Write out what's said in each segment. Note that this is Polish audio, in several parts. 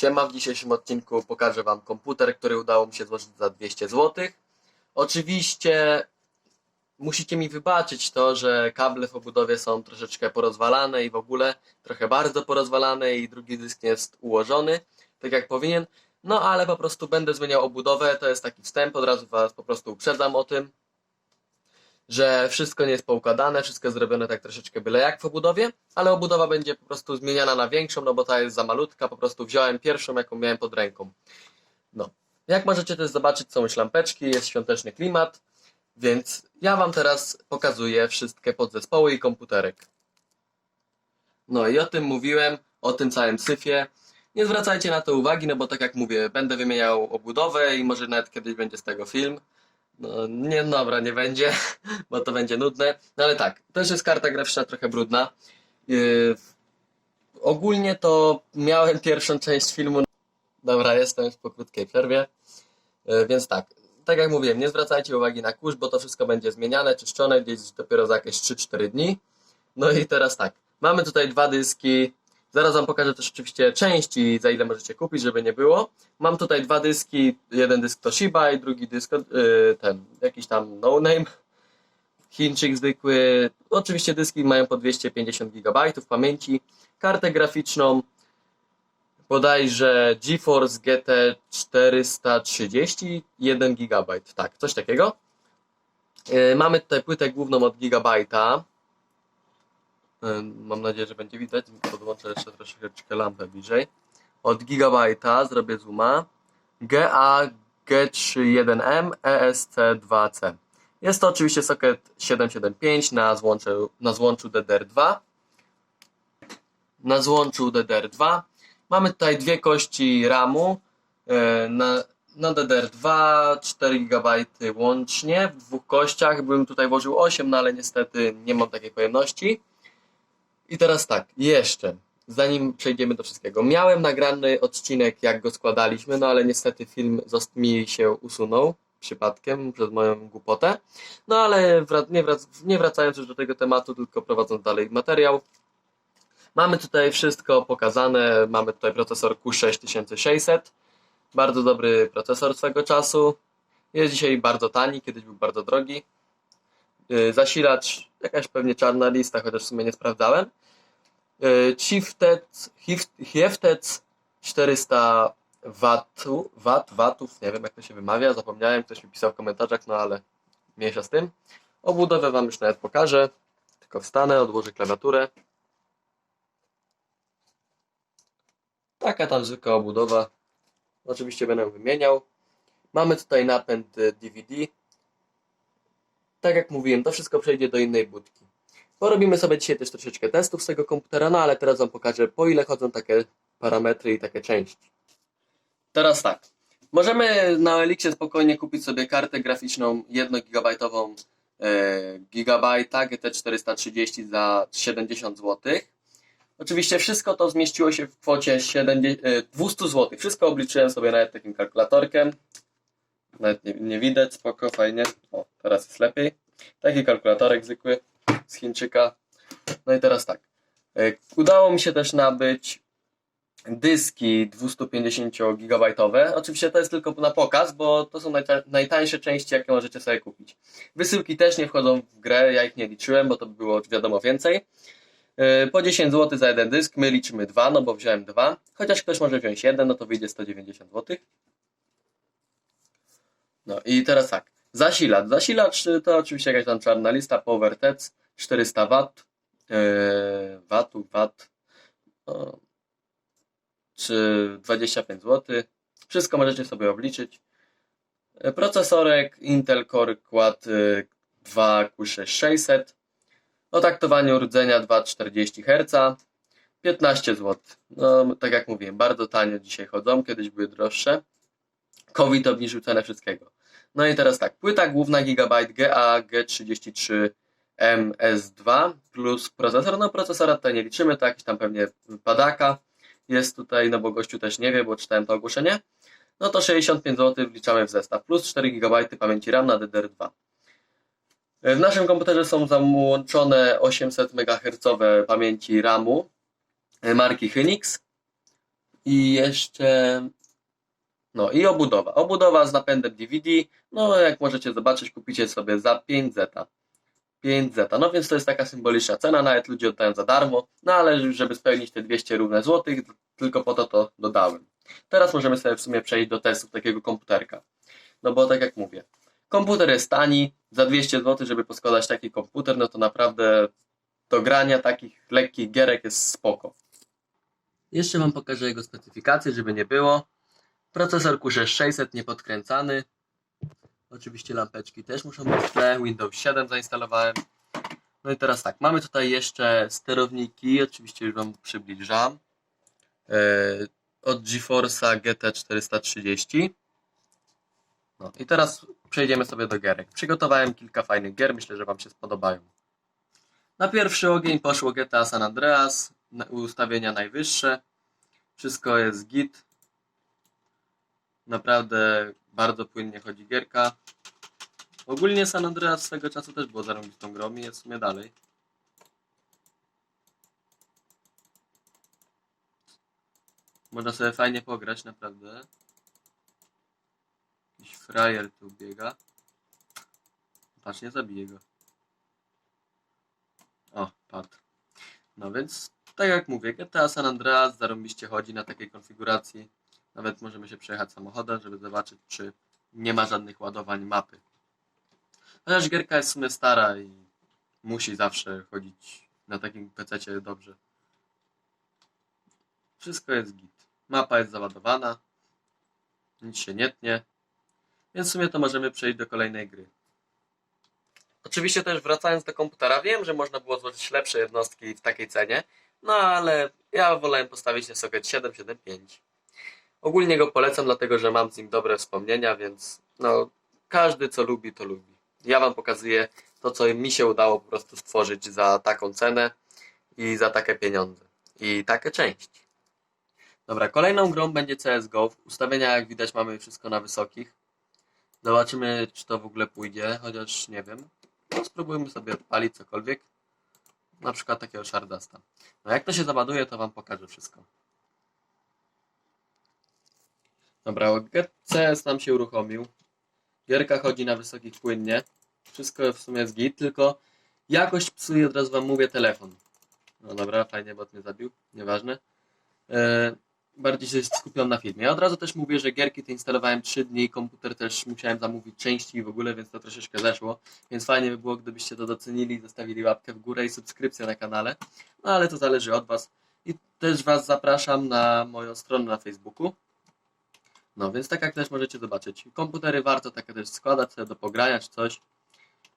Siema, w dzisiejszym odcinku pokażę Wam komputer, który udało mi się złożyć za 200 zł. Oczywiście musicie mi wybaczyć to, że kable w obudowie są troszeczkę porozwalane i w ogóle trochę bardzo porozwalane i drugi dysk nie jest ułożony, tak jak powinien. No ale po prostu będę zmieniał obudowę, to jest taki wstęp, od razu Was po prostu uprzedzam o tym, że wszystko nie jest poukładane, wszystko jest zrobione tak troszeczkę byle jak w obudowie, ale obudowa będzie po prostu zmieniana na większą, no bo ta jest za malutka, po prostu wziąłem pierwszą, jaką miałem pod ręką. No. Jak możecie też zobaczyć, są już lampeczki, jest świąteczny klimat, więc ja Wam teraz pokazuję wszystkie podzespoły i komputerek. No i o tym mówiłem, o tym całym syfie. Nie zwracajcie na to uwagi, no bo tak jak mówię, będę wymieniał obudowę i może nawet kiedyś będzie z tego film. No nie, dobra, nie będzie, bo to będzie nudne. No ale tak, też jest karta graficzna trochę brudna. Yy, ogólnie to miałem pierwszą część filmu. Dobra, jestem już po krótkiej przerwie. Yy, więc tak, tak jak mówiłem, nie zwracajcie uwagi na kurz, bo to wszystko będzie zmieniane, czyszczone gdzieś dopiero za jakieś 3-4 dni. No i teraz tak, mamy tutaj dwa dyski. Zaraz Wam pokażę też oczywiście części, za ile możecie kupić, żeby nie było. Mam tutaj dwa dyski, jeden dysk Toshiba i drugi dysk yy, ten, jakiś tam no name. Chińczyk zwykły. Oczywiście dyski mają po 250 GB pamięci. Kartę graficzną bodajże GeForce GT 430 1 GB. Tak, coś takiego. Yy, mamy tutaj płytę główną od Gigabajta. Mam nadzieję, że będzie widać. Podłączę jeszcze troszeczkę lampę bliżej. Od Gigabajta zrobię zooma. GA G31M ESC2C. Jest to oczywiście socket 775 na złączu, na złączu DDR2. Na złączu DDR2. Mamy tutaj dwie kości RAMu. e, Na, na DDR2 4 GB łącznie w dwóch kościach. Bym tutaj włożył 8, no ale niestety nie mam takiej pojemności. I teraz tak, jeszcze, zanim przejdziemy do wszystkiego. Miałem nagrany odcinek, jak go składaliśmy, no ale niestety film mi się usunął przypadkiem przez moją głupotę. No ale wra- nie, wrac- nie wracając już do tego tematu, tylko prowadząc dalej materiał. Mamy tutaj wszystko pokazane. Mamy tutaj procesor Q6600. Bardzo dobry procesor swego czasu. Jest dzisiaj bardzo tani, kiedyś był bardzo drogi. Yy, Zasilacz, jakaś pewnie czarna lista, chociaż w sumie nie sprawdzałem. Yy, Shifted, Hif- Hiftec 400 watu, wat, watów, nie wiem jak to się wymawia, zapomniałem, ktoś mi pisał w komentarzach, no ale mniejsza z tym. Obudowę Wam już nawet pokażę, tylko wstanę, odłożę klawiaturę. Taka tam zwykła obudowa. Oczywiście będę wymieniał. Mamy tutaj napęd y, DVD. Tak jak mówiłem, to wszystko przejdzie do innej budki. Porobimy sobie dzisiaj też troszeczkę testów z tego komputera, no ale teraz Wam pokażę po ile chodzą takie parametry i takie części. Teraz tak. Możemy na Elixie spokojnie kupić sobie kartę graficzną 1 GB Gigabajta GT430 za 70 zł. Oczywiście wszystko to zmieściło się w kwocie 70, e, 200 zł. Wszystko obliczyłem sobie nawet takim kalkulatorkiem. Nawet nie, nie widać, spoko, fajnie. O, teraz jest lepiej. Taki kalkulatorek zwykły z Chińczyka. No i teraz tak. E, Udało mi się też nabyć dyski 250 GB. Oczywiście to jest tylko na pokaz, bo to są najta- najtańsze części, jakie możecie sobie kupić. Wysyłki też nie wchodzą w grę, ja ich nie liczyłem, bo to by było wiadomo więcej. Yy, Po 10 zł za jeden dysk, my liczymy dwa, no bo wziąłem dwa. Chociaż ktoś może wziąć jeden, no to wyjdzie 190 zł. No i teraz tak. Zasilacz. Zasilacz y, to oczywiście jakaś tam czarna lista, PowerTec 400 W. Yy, wat. No, czy 25 zł. Wszystko możecie sobie obliczyć. E, Procesorek Intel Core Quad y, 2 Q6600. O taktowaniu rdzenia 2,40 Hz. 15 zł. No, tak jak mówiłem, bardzo tanio dzisiaj chodzą, kiedyś były droższe. COVID obniżył cenę wszystkiego. No i teraz tak, płyta główna Gigabyte GA G33 MS2 plus procesor. No procesora tutaj nie liczymy, to jakiś tam pewnie padaka jest tutaj, no bo gościu też nie wie, bo czytałem to ogłoszenie. No to 65 zł wliczamy w zestaw, plus 4 GB pamięci RAM na DDR2. W naszym komputerze są załączone 800 MHz pamięci RAMu marki Hynix I jeszcze. No i obudowa. Obudowa z napędem DVD. No jak możecie zobaczyć, kupicie sobie za 5 zeta. 5 zeta. No więc to jest taka symboliczna cena, nawet ludzie oddają za darmo. No ale żeby spełnić te 200 równe złotych, tylko po to to dodałem. Teraz możemy sobie w sumie przejść do testów takiego komputerka. No bo tak jak mówię, komputer jest tani, za 200 zł, żeby poskładać taki komputer, no to naprawdę do grania takich lekkich gierek jest spoko. Jeszcze Wam pokażę jego specyfikację, żeby nie było. Procesor Q6600 niepodkręcany. Oczywiście lampeczki też muszą być w tle. Windows 7 zainstalowałem. No i teraz tak, mamy tutaj jeszcze sterowniki, oczywiście już Wam przybliżam. Yy, od GeForce'a GT 430. No i teraz przejdziemy sobie do gierek. Przygotowałem kilka fajnych gier, myślę, że Wam się spodobają. Na pierwszy ogień poszło GTA San Andreas, ustawienia najwyższe. Wszystko jest git. Naprawdę bardzo płynnie chodzi gierka. Ogólnie San Andreas swego czasu też było zarąbistą grą i jest w sumie dalej. Można sobie fajnie pograć, naprawdę. Jakiś frajer tu biega. Patrz, nie go. O, padł. No więc, tak jak mówię, GTA San Andreas zarąbiście chodzi na takiej konfiguracji. Nawet możemy się przejechać samochodem, żeby zobaczyć, czy nie ma żadnych ładowań mapy. Chociaż gierka jest w sumie stara i musi zawsze chodzić na takim PC dobrze. Wszystko jest git. Mapa jest załadowana. Nic się nie tnie. Więc w sumie to możemy przejść do kolejnej gry. Oczywiście też wracając do komputera, wiem, że można było złożyć lepsze jednostki w takiej cenie, no ale ja wolałem postawić na socket 775. Ogólnie go polecam, dlatego że mam z nim dobre wspomnienia, więc no każdy co lubi, to lubi. Ja wam pokazuję to, co mi się udało po prostu stworzyć za taką cenę i za takie pieniądze. I takie części. Dobra, kolejną grą będzie CSGO. Ustawienia, jak widać, mamy wszystko na wysokich. Zobaczymy, czy to w ogóle pójdzie, chociaż nie wiem. No, spróbujmy sobie odpalić cokolwiek. Na przykład takiego Shardasta. No jak to się załaduje, to wam pokażę wszystko. Dobra, CS nam się uruchomił. Gierka chodzi na wysokich płynnie. Wszystko w sumie jest git, tylko jakość psuje, od razu wam mówię, telefon. No dobra, fajnie, bot mnie zabił, nieważne. E, bardziej się skupiam na filmie. Ja od razu też mówię, że gierki te instalowałem 3 dni, komputer też musiałem zamówić części i w ogóle, więc to troszeczkę zeszło. Więc fajnie by było, gdybyście to docenili, zostawili łapkę w górę i subskrypcję na kanale. No ale to zależy od Was. I też Was zapraszam na moją stronę na Facebooku. No więc tak jak też możecie zobaczyć. Komputery warto takie też składać sobie do pogrania czy coś.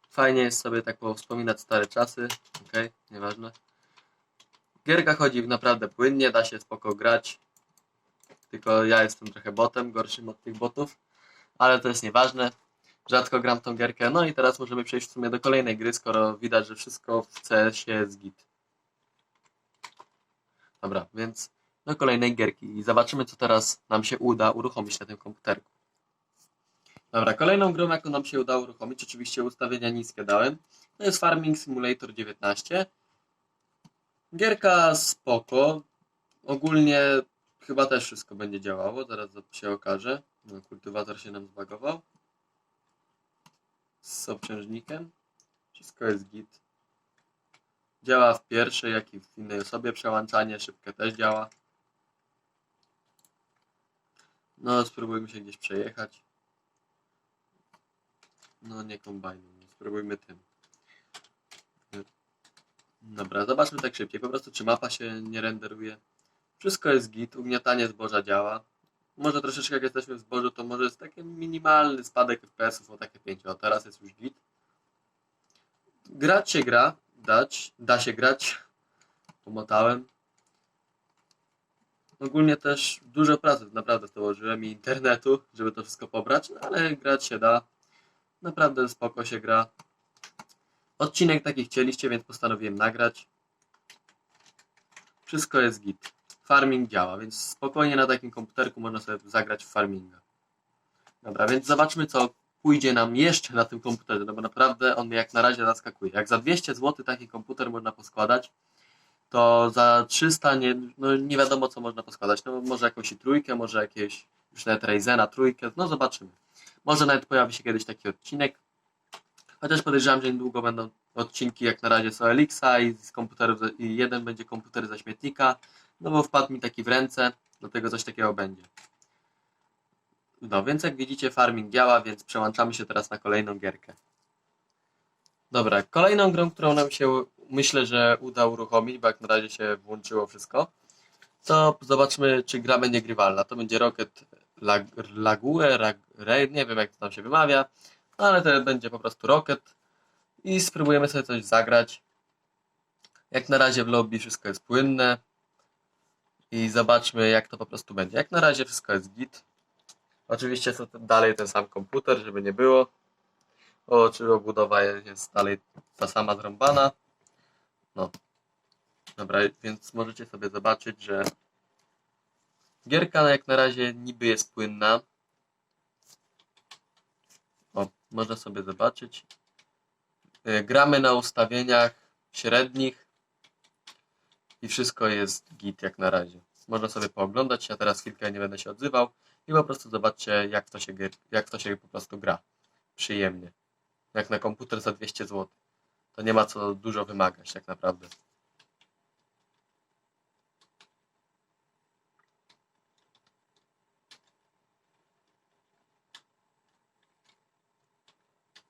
Fajnie jest sobie tak wspominać stare czasy. Okej, nieważne. Gierka chodzi naprawdę płynnie, da się spoko grać. Tylko ja jestem trochę botem, gorszym od tych botów. Ale to jest nieważne. Rzadko gram tą gierkę. No i teraz możemy przejść w sumie do kolejnej gry, skoro widać, że wszystko w CS jest git. Dobra, więc do kolejnej gierki i zobaczymy, co teraz nam się uda uruchomić na tym komputerku. Dobra, kolejną grą, jaką nam się udało uruchomić, oczywiście ustawienia niskie dałem, to jest Farming Simulator 19. Gierka spoko. Ogólnie chyba też wszystko będzie działało, zaraz się okaże. No, kultywator się nam zbagował. Z obciążnikiem. Wszystko jest git. Działa w pierwszej, jak i w innej osobie. Przełączanie szybkie też działa. No, spróbujmy się gdzieś przejechać. No, nie kombajnem, no, spróbujmy tym. Dobra, zobaczmy tak szybciej. Po prostu, czy mapa się nie renderuje. Wszystko jest git, ugniatanie zboża działa. Może troszeczkę jak jesteśmy w zbożu, to może jest taki minimalny spadek FPS-ów o takie 5, a teraz jest już git. Grać się gra, dać, da się grać. Pomotałem. Ogólnie też dużo pracy naprawdę w to włożyłem i internetu, żeby to wszystko pobrać, no ale grać się da. Naprawdę spoko się gra. Odcinek taki chcieliście, więc postanowiłem nagrać. Wszystko jest git. Farming działa, więc spokojnie na takim komputerku można sobie zagrać w farminga. Dobra, więc zobaczmy co pójdzie nam jeszcze na tym komputerze, no bo naprawdę on jak na razie zaskakuje. Jak za 200 zł taki komputer można poskładać, to za 300 nie, no nie wiadomo co można poskładać. No może jakąś i trójkę, może jakieś już nawet Ryzena trójkę, no zobaczymy. Może nawet pojawi się kiedyś taki odcinek. Chociaż podejrzewam, że niedługo będą odcinki jak na razie z Elixa i z komputerów, i jeden będzie komputer ze śmietnika, no bo wpadł mi taki w ręce, dlatego coś takiego będzie. No więc jak widzicie farming działa, więc przełączamy się teraz na kolejną gierkę. Dobra, kolejną grą, którą nam się myślę, że uda uruchomić, bo jak na razie się włączyło wszystko, to zobaczmy, czy gra będzie grywalna. To będzie Rocket Lag Lague, Rag Raid, nie wiem jak to tam się wymawia, ale to będzie po prostu Rocket i spróbujemy sobie coś zagrać. Jak na razie w lobby wszystko jest płynne i zobaczmy jak to po prostu będzie. Jak na razie wszystko jest git. Oczywiście to dalej ten sam komputer, żeby nie było. O, czy obudowa jest dalej ta sama zrąbana. No. Dobra, więc możecie sobie zobaczyć, że gierka jak na razie niby jest płynna. O, można sobie zobaczyć. Y, Gramy na ustawieniach średnich i wszystko jest git jak na razie. Można sobie pooglądać, ja teraz chwilkę nie będę się odzywał i po prostu zobaczcie jak to się, jak to się po prostu gra. Przyjemnie. Jak na komputer za 200 zł. To nie ma co dużo wymagać tak naprawdę.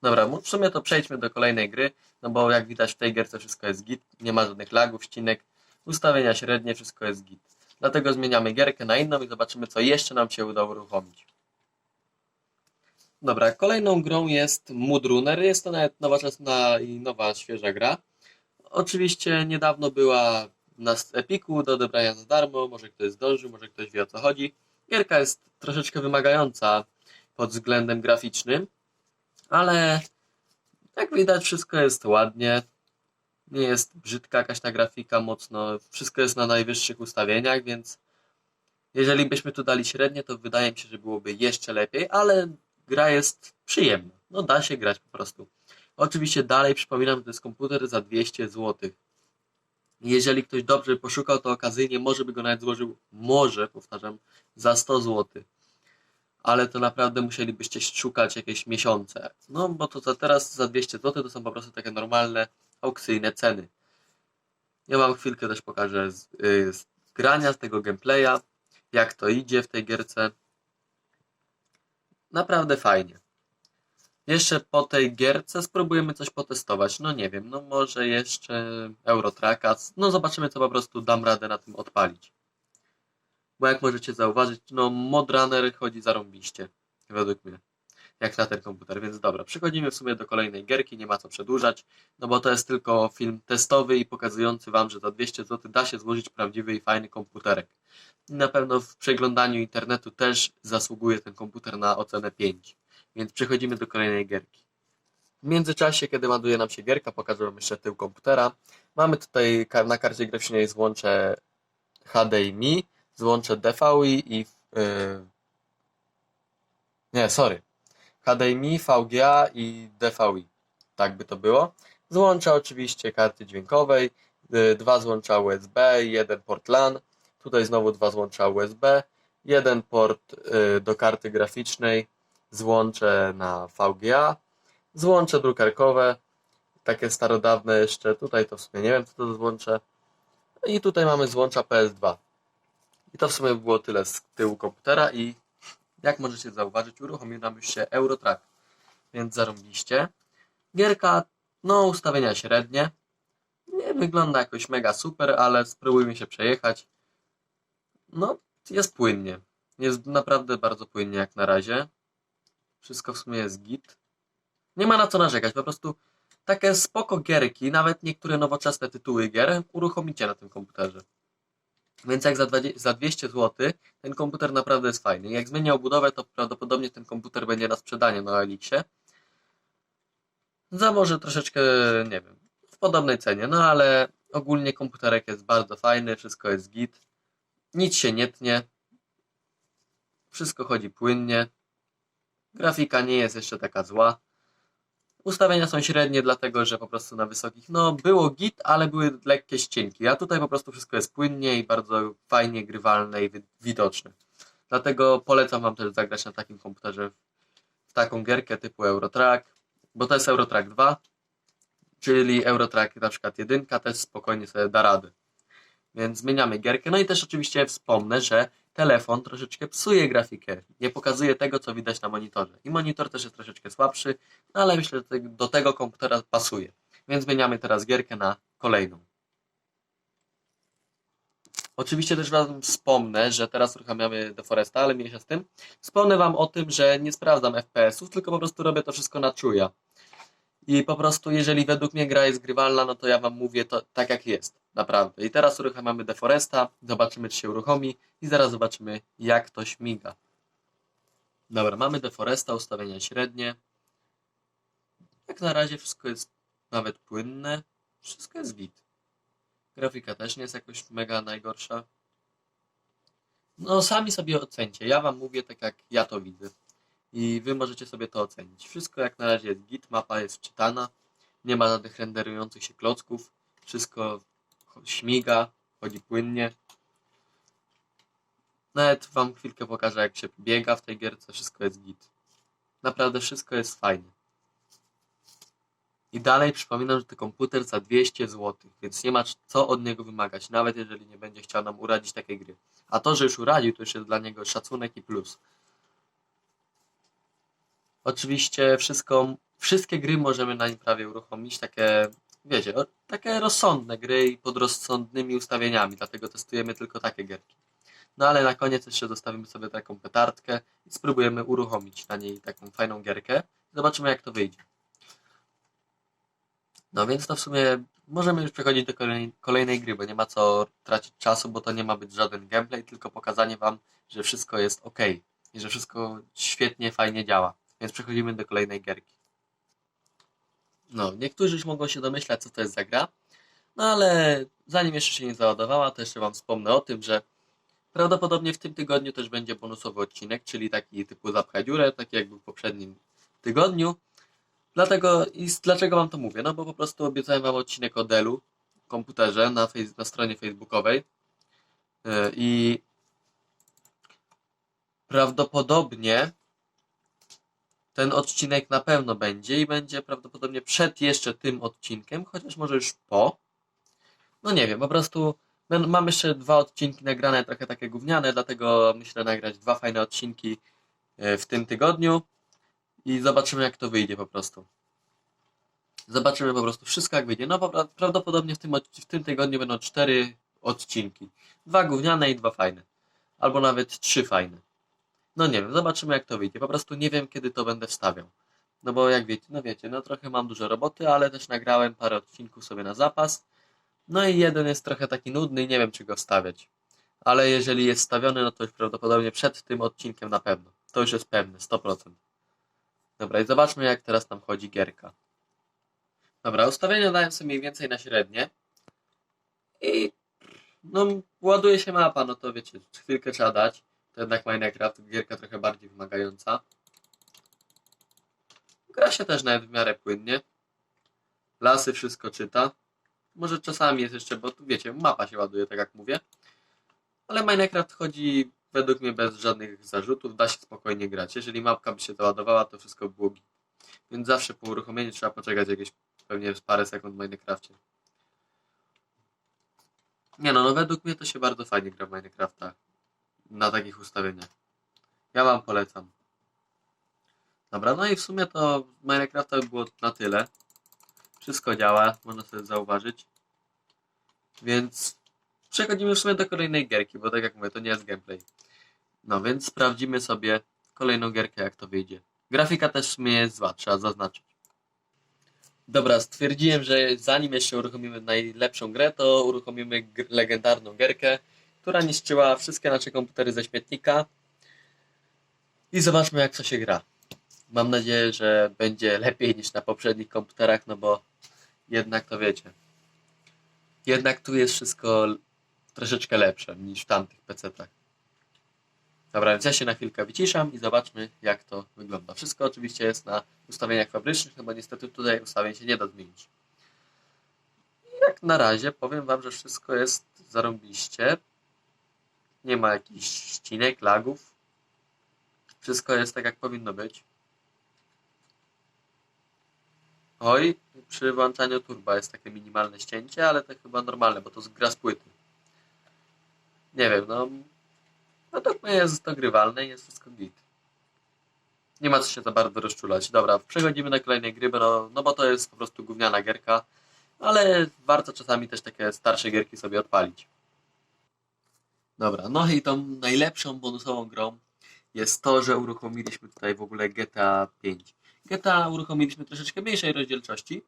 Dobra, w sumie to przejdźmy do kolejnej gry, no bo jak widać w tej gierce wszystko jest git, nie ma żadnych lagów, ścinek, ustawienia średnie, wszystko jest git. Dlatego zmieniamy gierkę na inną i zobaczymy co jeszcze nam się uda uruchomić. Dobra, kolejną grą jest Mood Runner, jest to nawet nowoczesna i nowa, świeża gra. Oczywiście niedawno była na Epiku do odebrania za darmo, może ktoś zdążył, może ktoś wie o co chodzi. Gierka jest troszeczkę wymagająca pod względem graficznym, ale jak widać wszystko jest ładnie. Nie jest brzydka jakaś ta grafika mocno. Wszystko jest na najwyższych ustawieniach, więc jeżeli byśmy tu dali średnie, to wydaje mi się, że byłoby jeszcze lepiej, ale gra jest przyjemna. No da się grać po prostu. Oczywiście dalej przypominam, to jest komputer za 200 zł. Jeżeli ktoś dobrze poszukał, to okazyjnie może by go nawet złożył, może, powtarzam, za 100 zł ale to naprawdę musielibyście szukać jakieś miesiące. No bo to za teraz za 200 zł to są po prostu takie normalne aukcyjne ceny. Ja wam chwilkę też pokażę z, y, z grania, z tego gameplaya, jak to idzie w tej gierce. Naprawdę fajnie. Jeszcze po tej gierce spróbujemy coś potestować. No nie wiem, no może jeszcze Eurotracka. No zobaczymy co po prostu dam radę na tym odpalić. Bo jak możecie zauważyć, no Modrunner chodzi zarąbiście, według mnie, jak na ten komputer, więc dobra, przechodzimy w sumie do kolejnej gierki, nie ma co przedłużać, no bo to jest tylko film testowy i pokazujący Wam, że za 200 zł da się złożyć prawdziwy i fajny komputerek. Na pewno w przeglądaniu internetu też zasługuje ten komputer na ocenę 5, więc przechodzimy do kolejnej gierki. W międzyczasie, kiedy ładuje nam się gierka, pokażę Wam jeszcze tył komputera. Mamy tutaj na karcie graficznej złącze HDMI, złącze DVI i yy... nie, sorry. HDMI, VGA i DVI. Tak by to było. Złącza oczywiście karty dźwiękowej, yy, dwa złącza USB, jeden port LAN. Tutaj znowu dwa złącza USB, jeden port yy, do karty graficznej, złącze na VGA, złącze drukarkowe, takie starodawne jeszcze. Tutaj to w sumie nie wiem co to złącze. I tutaj mamy złącza PS2. I to w sumie było tyle z tyłu komputera i jak możecie zauważyć, uruchomił nam już się Eurotrack. Więc zarąbiście. Gierka, no ustawienia średnie. Nie wygląda jakoś mega super, ale spróbujmy się przejechać. No, jest płynnie. Jest naprawdę bardzo płynnie jak na razie. Wszystko w sumie jest git. Nie ma na co narzekać, po prostu takie spoko gierki, nawet niektóre nowoczesne tytuły gier uruchomicie na tym komputerze. Więc jak za, 20, za 200 zł ten komputer naprawdę jest fajny. Jak zmienię obudowę, to prawdopodobnie ten komputer będzie na sprzedanie na Elixie. Za może troszeczkę, nie wiem, w podobnej cenie, no ale ogólnie komputerek jest bardzo fajny, wszystko jest git. Nic się nie tnie. Wszystko chodzi płynnie. Grafika nie jest jeszcze taka zła. Ustawienia są średnie, dlatego że po prostu na wysokich, no było git, ale były lekkie ścienki, a tutaj po prostu wszystko jest płynnie i bardzo fajnie grywalne i wi- widoczne. Dlatego polecam Wam też zagrać na takim komputerze w taką gierkę typu Eurotrack, bo to jest Eurotrack 2, czyli Eurotrack na przykład 1 też spokojnie sobie da radę. Więc zmieniamy gierkę. No i też oczywiście wspomnę, że telefon troszeczkę psuje grafikę. Nie pokazuje tego, co widać na monitorze. I monitor też jest troszeczkę słabszy, no ale myślę, że do tego komputera pasuje. Więc zmieniamy teraz gierkę na kolejną. Oczywiście też Wam wspomnę, że teraz uruchamiamy Deforesta, ale mniejsza z tym. Wspomnę Wam o tym, że nie sprawdzam FPS-ów, tylko po prostu robię to wszystko na czuja. I po prostu, jeżeli według mnie gra jest grywalna, no to ja Wam mówię to tak jak jest. Naprawdę. I teraz uruchamiamy Deforesta, zobaczymy czy się uruchomi i zaraz zobaczymy jak to śmiga. Dobra, mamy Deforesta, ustawienia średnie. Jak na razie wszystko jest nawet płynne. Wszystko jest git. Grafika też nie jest jakoś mega najgorsza. No sami sobie ocencie. Ja wam mówię tak jak ja to widzę. I wy możecie sobie to ocenić. Wszystko jak na razie jest git, mapa jest wczytana. Nie ma żadnych renderujących się klocków. Wszystko śmiga, chodzi płynnie. Nawet wam chwilkę pokażę jak się biega w tej gierce. Wszystko jest git. Naprawdę wszystko jest fajne. I dalej przypominam, że to komputer za 200 zł, więc nie ma co od niego wymagać, nawet jeżeli nie będzie chciał nam uradzić takiej gry. A to, że już uradził, to już jest dla niego szacunek i plus. Oczywiście wszystko, wszystkie gry możemy na nim prawie uruchomić, takie, wiecie, takie rozsądne gry i pod rozsądnymi ustawieniami, dlatego testujemy tylko takie gierki. No ale na koniec jeszcze zostawimy sobie taką petardkę i spróbujemy uruchomić na niej taką fajną gierkę. Zobaczymy jak to wyjdzie. No więc to w sumie możemy już przechodzić do kolejnej gry, bo nie ma co tracić czasu, bo to nie ma być żaden gameplay, tylko pokazanie wam, że wszystko jest ok i że wszystko świetnie, fajnie działa. Więc przechodzimy do kolejnej gierki. No, niektórzy już mogą się domyślać, co to jest za gra, no ale zanim jeszcze się nie załadowała, to jeszcze wam wspomnę o tym, że prawdopodobnie w tym tygodniu też będzie bonusowy odcinek, czyli taki typu zapchaj dziurę, taki jak był w poprzednim tygodniu. Dlatego i dlaczego wam to mówię? No bo po prostu obiecałem wam odcinek o Dellu, komputerze na, na stronie facebookowej Yy, i prawdopodobnie ten odcinek na pewno będzie i będzie prawdopodobnie przed jeszcze tym odcinkiem, chociaż może już po. No nie wiem, po prostu mam jeszcze dwa odcinki nagrane, trochę takie gówniane, dlatego myślę nagrać dwa fajne odcinki yy, w tym tygodniu i zobaczymy jak to wyjdzie po prostu. Zobaczymy po prostu wszystko jak wyjdzie. No pra- prawdopodobnie w tym, w tym tygodniu będą cztery odcinki. Dwa gówniane i dwa fajne. Albo nawet trzy fajne. No nie wiem, zobaczymy jak to wyjdzie. Po prostu nie wiem kiedy to będę wstawiał. No bo jak wiecie, no wiecie, no trochę mam dużo roboty, ale też nagrałem parę odcinków sobie na zapas. No i jeden jest trochę taki nudny i nie wiem czy go wstawiać. Ale jeżeli jest wstawiony, no to już prawdopodobnie przed tym odcinkiem na pewno. To już jest pewne, 100%. Dobra, i zobaczmy jak teraz nam chodzi gierka. Dobra, ustawienia dałem sobie mniej więcej na średnie. I no ładuje się mapa, no to wiecie, chwilkę trzeba dać. To jednak Minecraft, gierka trochę bardziej wymagająca. Gra się też nawet w miarę płynnie. Lasy wszystko czyta. Może czasami jest jeszcze, bo tu wiecie, mapa się ładuje, tak jak mówię. Ale Minecraft chodzi według mnie bez żadnych zarzutów, da się spokojnie grać. Jeżeli mapka by się załadowała, to wszystko było git. Więc zawsze po uruchomieniu trzeba poczekać jakieś pewnie parę sekund w Minecrafcie. Nie no, no według mnie to się bardzo fajnie gra w Minecrafta na takich ustawieniach. Ja wam polecam. Dobra, no i w sumie to Minecrafta by było na tyle. Wszystko działa, można sobie zauważyć. Więc przechodzimy w sumie do kolejnej gierki, bo tak jak mówię, to nie jest gameplay. No więc sprawdzimy sobie kolejną gierkę, jak to wyjdzie. Grafika też w sumie jest zła, trzeba zaznaczyć. Dobra, stwierdziłem, że zanim jeszcze uruchomimy najlepszą grę, to uruchomimy legendarną gierkę, która niszczyła wszystkie nasze komputery ze śmietnika. I zobaczmy, jak to się gra. Mam nadzieję, że będzie lepiej niż na poprzednich komputerach, no bo jednak to wiecie. Jednak tu jest wszystko troszeczkę lepsze niż w tamtych PC-tach. Dobra, więc ja się na chwilkę wyciszam i zobaczmy, jak to wygląda. Wszystko oczywiście jest na ustawieniach fabrycznych, no bo niestety tutaj ustawień się nie da zmienić. Jak na razie powiem Wam, że wszystko jest zarąbiście. Nie ma jakichś ścinek, lagów. Wszystko jest tak, jak powinno być. Oj, przy włączaniu turba jest takie minimalne ścięcie, ale to chyba normalne, bo to z- gra z płyty. Nie wiem, no. Według mnie jest to grywalne i jest wszystko git. Nie ma co się za bardzo rozczulać. Dobra, przechodzimy do kolejnej gry, no, no bo to jest po prostu gówniana gierka, ale warto czasami też takie starsze gierki sobie odpalić. Dobra, no i tą najlepszą bonusową grą jest to, że uruchomiliśmy tutaj w ogóle GTA 5. GTA uruchomiliśmy troszeczkę mniejszej rozdzielczości,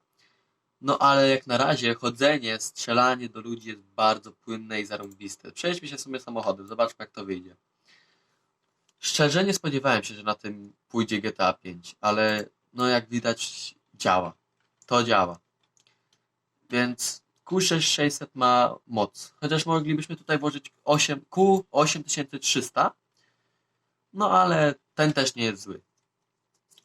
no ale jak na razie chodzenie, strzelanie do ludzi jest bardzo płynne i zarąbiste. Przejdźmy się w sumie samochodem, zobaczmy jak to wyjdzie. Szczerze nie spodziewałem się, że na tym pójdzie GTA 5, ale no jak widać działa. To działa. Więc Q6600 ma moc. Chociaż moglibyśmy tutaj włożyć 8, Q8300, no ale ten też nie jest zły.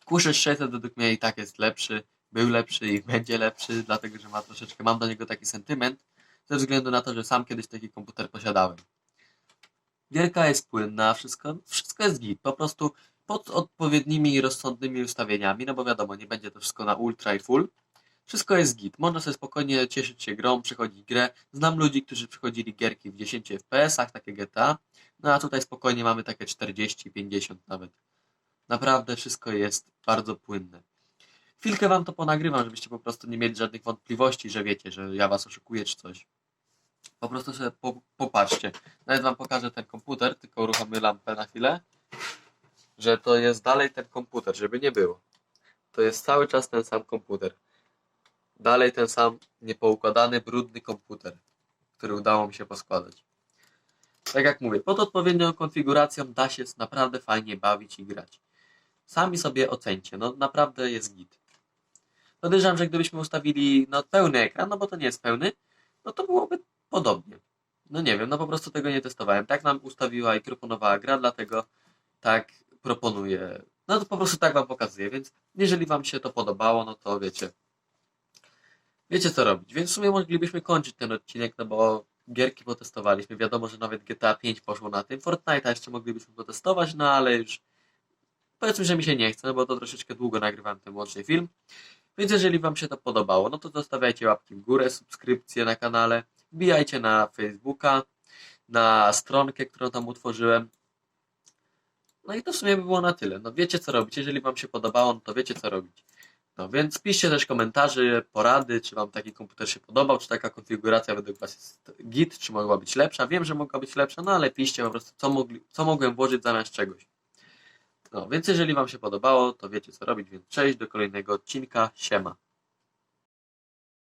Q6600 według mnie i tak jest lepszy, był lepszy i będzie lepszy, dlatego że ma troszeczkę, mam do niego taki sentyment, ze względu na to, że sam kiedyś taki komputer posiadałem. Gierka jest płynna, wszystko, wszystko jest git, po prostu pod odpowiednimi rozsądnymi ustawieniami, no bo wiadomo, nie będzie to wszystko na ultra i full. Wszystko jest git, można sobie spokojnie cieszyć się grą, przechodzić grę. Znam ludzi, którzy przechodzili gierki w 10 FPS-ach, takie GTA, no a tutaj spokojnie mamy takie 40, 50 nawet. Naprawdę wszystko jest bardzo płynne. Chwilkę wam to ponagrywam, żebyście po prostu nie mieli żadnych wątpliwości, że wiecie, że ja was oszukuję czy coś. Po prostu sobie po, popatrzcie. Nawet wam pokażę ten komputer, tylko uruchomię lampę na chwilę. Że to jest dalej ten komputer, żeby nie było. To jest cały czas ten sam komputer. Dalej ten sam niepoukładany, brudny komputer, który udało mi się poskładać. Tak jak mówię, pod odpowiednią konfiguracją da się naprawdę fajnie bawić i grać. Sami sobie ocencie, no naprawdę jest git. Podejrzewam, że gdybyśmy ustawili no, pełny ekran, no bo to nie jest pełny, no to byłoby podobnie. No nie wiem, no po prostu tego nie testowałem. Tak nam ustawiła i proponowała gra, dlatego tak proponuję. No to po prostu tak wam pokazuję, więc jeżeli wam się to podobało, no to wiecie. Wiecie co robić, więc w sumie moglibyśmy kończyć ten odcinek, no bo gierki potestowaliśmy. Wiadomo, że nawet GTA 5 poszło na tym. Fortnite'a jeszcze moglibyśmy potestować, no ale już powiedzmy, że mi się nie chce, no bo to troszeczkę długo nagrywałem ten łączny film. Więc jeżeli Wam się to podobało, no to zostawiajcie łapki w górę, subskrypcje na kanale, wbijajcie na Facebooka, na stronkę, którą tam utworzyłem. No i to w sumie by było na tyle. No wiecie co robić, jeżeli Wam się podobało, no to wiecie co robić. No więc piszcie też komentarze, porady, czy Wam taki komputer się podobał, czy taka konfiguracja według Was jest git, czy mogła być lepsza. Wiem, że mogła być lepsza, no ale piszcie po prostu, co, mogli, co mogłem włożyć zamiast czegoś. No, więc jeżeli Wam się podobało, to wiecie co robić, więc cześć, do kolejnego odcinka, siema.